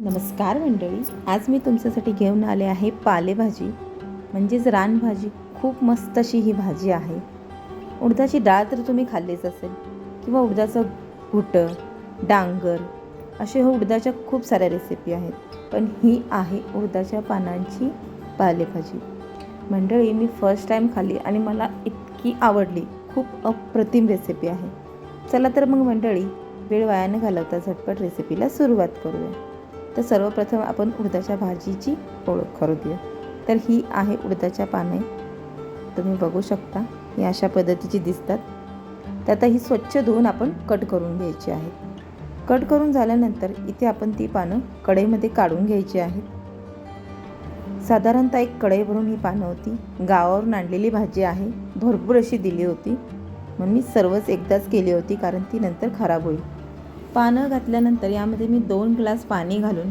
नमस्कार मंडळी आज मी तुमच्यासाठी घेऊन आले आहे पालेभाजी. म्हणजेच रानभाजी खूप मस्त अशी ही भाजी आहे. उडदाची डाळ तर तुम्ही खाल्लीच असेल. किंवा उडदाचं घुटं डांगर असे हो उडदाच्या खूप साऱ्या रेसिपी आहेत. पण ही आहे उडदाच्या पानांची पालेभाजी. मंडळी मी फर्स्ट टाईम खाल्ली आणि मला इतकी आवडली. खूप अप्रतिम रेसिपी आहे. चला तर मग मंडळी वेळ वाया न घालवता झटपट रेसिपीला सुरुवात करूया. तर सर्वप्रथम आपण उडदाच्या भाजीची ओळख करू देऊ तर ही आहे उडदाच्या पाने. तुम्ही बघू शकता ही अशा पद्धतीची दिसतात. तर आता ही स्वच्छ धुवून आपण कट करून घ्यायची आहे. कट करून झाल्यानंतर इथे आपण ती पानं कढईमध्ये काढून घ्यायची आहेत. साधारणतः एक कढई भरून ही पानं होती. गावावरून आणलेली भाजी आहे. भरपूर अशी दिली होती. म्हणून मी सर्वच एकदाच केली होती कारण ती नंतर खराब होईल. पानं घातल्यानंतर यामध्ये मी दोन ग्लास पाणी घालून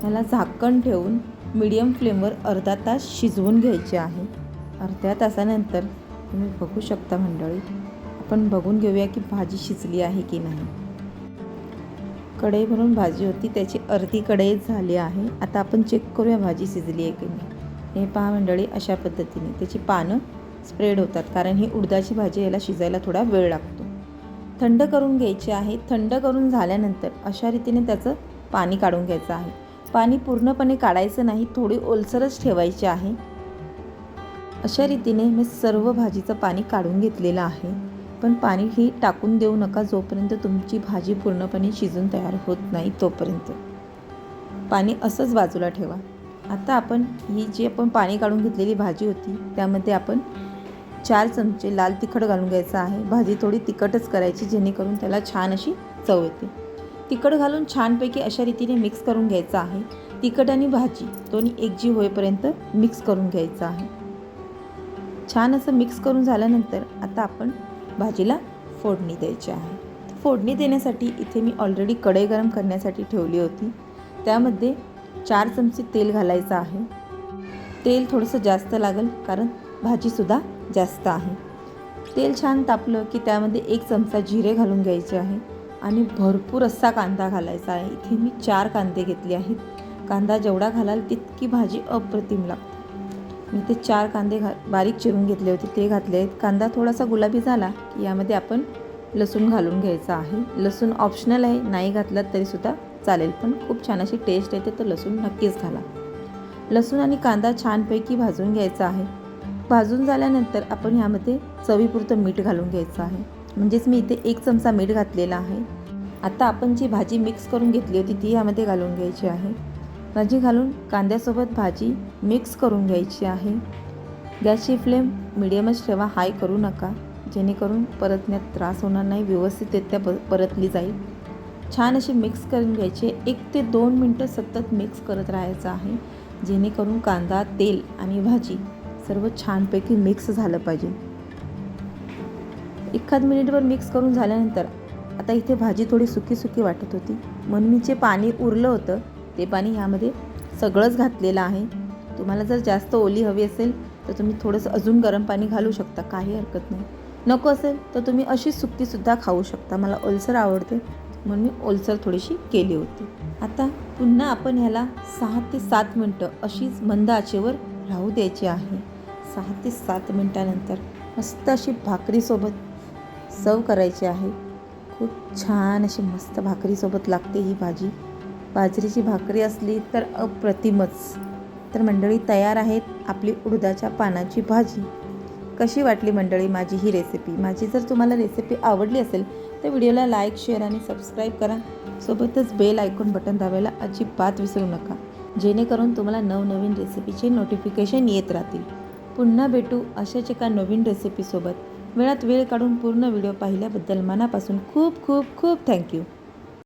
त्याला झाकण ठेवून मीडियम फ्लेमवर अर्धा तास शिजवून घ्यायचे आहे. अर्ध्या तासानंतर तुम्ही बघू शकता मंडळी आपण बघून घेऊया की भाजी शिजली आहे की नाही. कढई भरून भाजी होती त्याची अर्धी कढई झाली आहे. आता आपण चेक करूया भाजी शिजली आहे की नाही. हे पहा मंडळी अशा पद्धतीने त्याची पानं स्प्रेड होतात कारण ही उडदाची भाजी याला शिजायला थोडा वेळ लागतो. थंड करून घ्यायचे आहे थंड करून झाल्यानंतर अशा रीतीने त्याचं पाणी काढून घ्यायचं आहे. पाणी पूर्णपणे काढायचं नाही थोडी ओलसरच ठेवायची आहे. अशा रीतीने मी सर्व भाजीचं पाणी काढून घेतलेलं आहे. पण पाणी ही टाकून देऊ नका जोपर्यंत तुमची भाजी पूर्णपणे शिजून तयार होत नाही तोपर्यंत. पाणी असंच बाजूला ठेवा. आता आपण ही जी आपण पाणी काढून घेतलेली भाजी होती त्यामध्ये आपण चार चमचे लाल तिखट घालून घ्यायचं आहे. भाजी थोडी तिखटच करायची जेणेकरून त्याला छान अशी चव येते. तिखट घालून छानपैकी अशा रीतीने मिक्स करून घ्यायचं आहे. तिखट आणि भाजी दोन्ही एकजीव होईपर्यंत मिक्स करून घ्यायचं आहे. छान असं मिक्स करून झाल्यानंतर आता आपण भाजीला फोडणी द्यायची आहे. फोडणी देण्यासाठी इथे मी ऑलरेडी कढई गरम करण्यासाठी ठेवली होती. त्यामध्ये चार चमचे तेल घालायचं आहे. तेल थोडंसं जास्त लागेल कारण भाजीसुद्धा जास्त आहे. तेल छान तापलं की त्यामध्ये एक चमचा जिरे घालून घ्यायचे आहे आणि भरपूर असा कांदा घालायचा आहे. इथे मी चार कांदे घेतले आहेत. कांदा जेवढा घालाल तितकी भाजी अप्रतिम लागते. मी ते चार कांदे घा बारीक चिरून घेतले होते ते घातले आहेत. कांदा थोडासा गुलाबी झाला की यामध्ये आपण लसूण घालून घ्यायचा आहे. लसूण ऑप्शनल आहे नाही घातलात तरीसुद्धा चालेल पण खूप छान अशी टेस्ट येते तर लसूण नक्कीच घाला. लसूण आणि कांदा छानपैकी भाजून घ्यायचा आहे. भाजून झाल्यानंतर आपण ह्यामध्ये चवीपुरतं मीठ घालून घ्यायचं आहे. म्हणजेच मी इथे एक चमचा मीठ घातलेला आहे. आता आपण जी भाजी मिक्स करून घेतली होती ती यामध्ये घालून घ्यायची आहे. भाजी घालून कांद्यासोबत भाजी मिक्स करून घ्यायची आहे. गॅसची फ्लेम मिडियमच ठेवा हाय करू नका. जेणेकरून परतण्यात त्रास होणार नाही व्यवस्थितरित्या प परतली जाईल. छान अशी मिक्स करून घ्यायची एक ते दोन मिनटं सतत मिक्स करत राहायचं आहे. जेणेकरून कांदा तेल आणि भाजी सर्व छानपैकी मिक्स झालं पाहिजे. एखाद मिनिटभर मिक्स करून झाल्यानंतर आता इथे भाजी थोडी सुकी सुकी वाटत होती. म्हणून मी जे पाणी उरलं होतं ते पाणी ह्यामध्ये सगळंच घातलेलं आहे. तुम्हाला जर जास्त ओली हवी असेल तर तुम्ही थोडंसं अजून गरम पाणी घालू शकता काही हरकत नाही. नको असेल तर तुम्ही अशी सुकीसुद्धा खाऊ शकता. मला ओलसर आवडते म्हणून मी ओलसर थोडीशी केली होती. आता पुन्हा आपण ह्याला सहा ते सात मिनटं अशीच मंद आचेवर राहू द्यायची आहे. सहा ते सात मिनटानंतर मस्त अशी भाकरीसोबत सर्व करायची आहे. खूप छान अशी मस्त भाकरीसोबत लागते ही भाजी. बाजरीची भाकरी असली तर अप्रतिमच. तर मंडळी तयार आहेत आपली उडदाच्या पानाची भाजी. कशी वाटली मंडळी माझी ही रेसिपी माझी जर तुम्हाला रेसिपी आवडली असेल तर व्हिडिओला लाईक शेअर आणि सबस्क्राईब करा. सोबतच बेल ऐकून बटन दाबायला अजिबात विसरू नका. जेणेकरून तुम्हाला नवनवीन रेसिपीचे नोटिफिकेशन येत राहतील. पुन्हा भेटू अशाच एका नवीन रेसिपीसोबत वेळात वेळ काढून पूर्ण व्हिडिओ पाहिल्याबद्दल मनापासून खूप खूप खूप थँक्यू